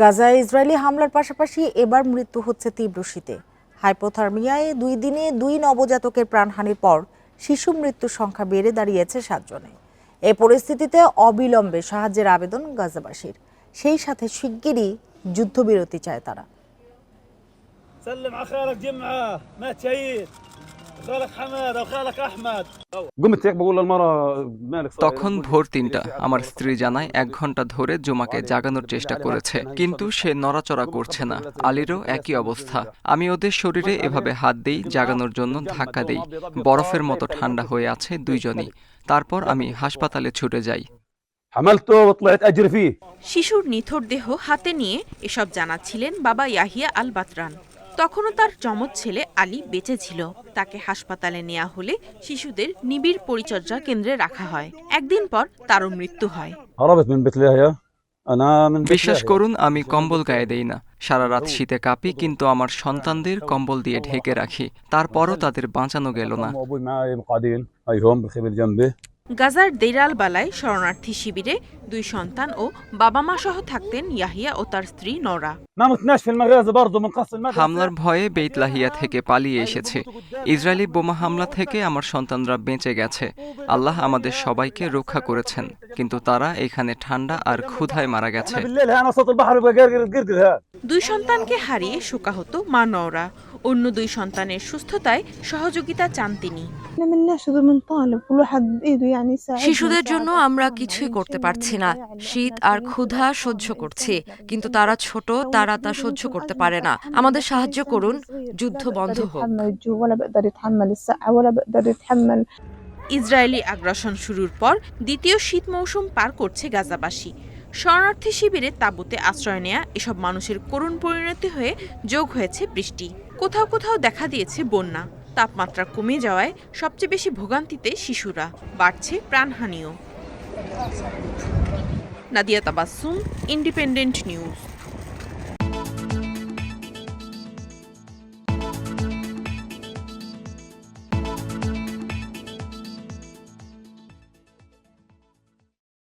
গাজায় ইসরায়েলি হামলার পাশাপাশি এবার মৃত্যু হচ্ছে তীব্র শীতে। হাইপোথার্মিয়ায় দুই দিনে দুই নবজাতকের প্রাণহানির পর শিশু মৃত্যুর সংখ্যা বেড়ে দাঁড়িয়েছে সাতজনে। এ পরিস্থিতিতে অবিলম্বে সাহায্যের আবেদন গাজাবাসীর। সেই সাথে শিগগিরই যুদ্ধবিরতি চায় তারা। خالك جمعة مات شهيد خالك حماد او خالك احمد قمت هيك بقول للمرة مالك صاير؟ তখন ভোর তিনটা আমার স্ত্রী জানায় এক ঘন্টা ধরে জুমাকে জাগানোর চেষ্টা করেছে কিন্তু সে নড়াচড়া করছে না আলীরও একই অবস্থা আমি ওদের শরীরে এভাবে হাত দেই জাগানোর জন্য ধাক্কা দেই বরফের মতো ঠান্ডা হয়ে আছে দুইজনই তারপর আমি হাসপাতালে ছুটে যাই حملته وطلعت اجري فيه শিশুর নিথর দেহ হাতে নিয়ে এসব জানাচ্ছিলেন বাবা ইয়াহিয়া আল বাতরান তখনও তার যমজ ছেলে আলী বেঁচে ছিল। তাকে হাসপাতালে নেওয়া হলে শিশুদের নিবিড় পরিচর্যা কেন্দ্রে রাখা হয়। একদিন পর তারও মৃত্যু হয়। বিশ্বাস করুন আমি কম্বল গায়ে দেই না। সারা রাত শীতে কাঁপি কিন্তু আমার সন্তানদের কম্বল দিয়ে ঢেকে রাখি। তারপরও তাদের বাঁচানো গেল না। গাজার দেইরালবালায় শরণার্থী শিবিরে দুই সন্তান ও বাবা মা সহ থাকতেন ইয়াহিয়া ও তার স্ত্রী নরা হামলার ভয়ে বেইতলাহিয়া থেকে পালিয়ে এসেছে। ইসরায়েলি বোমা হামলা থেকে আমার সন্তানরা বেঁচে গেছে। আল্লাহ আমাদের সবাইকে রক্ষা করেছেন কিন্তু তারা এখানে ঠান্ডা আর ক্ষুধায় মারা গেছে। দুই সন্তানকে হারিয়ে শোকাহত মা নওরা। অন্য দুই সন্তানের সুস্থতায় সহযোগিতা চান তিনি। শিশুদের জন্য আমরা কিছুই করতে পারছি না। শীত আর ক্ষুধা সহ্য করছি কিন্তু তারা ছোট তারা তা সহ্য করতে পারে না। আমাদের সাহায্য করুন। যুদ্ধ বন্ধ হোক। ইসরায়েলি আগ্রাসন শুরুর পর দ্বিতীয় শীত মৌসুম পার করছে গাজাবাসী। শরণার্থী শিবিরে তাবুতে আশ্রয় নেয়া এসব মানুষের করুণ পরিণতি হয়ে যোগ হয়েছে বৃষ্টি। কোথাও কোথাও দেখা দিয়েছে বন্যা। তাপমাত্রা কমে যাওয়ায় সবচেয়ে বেশি ভোগান্তিতে শিশুরা বাড়ছে প্রাণহানিও। Nadia Tabassum Independent News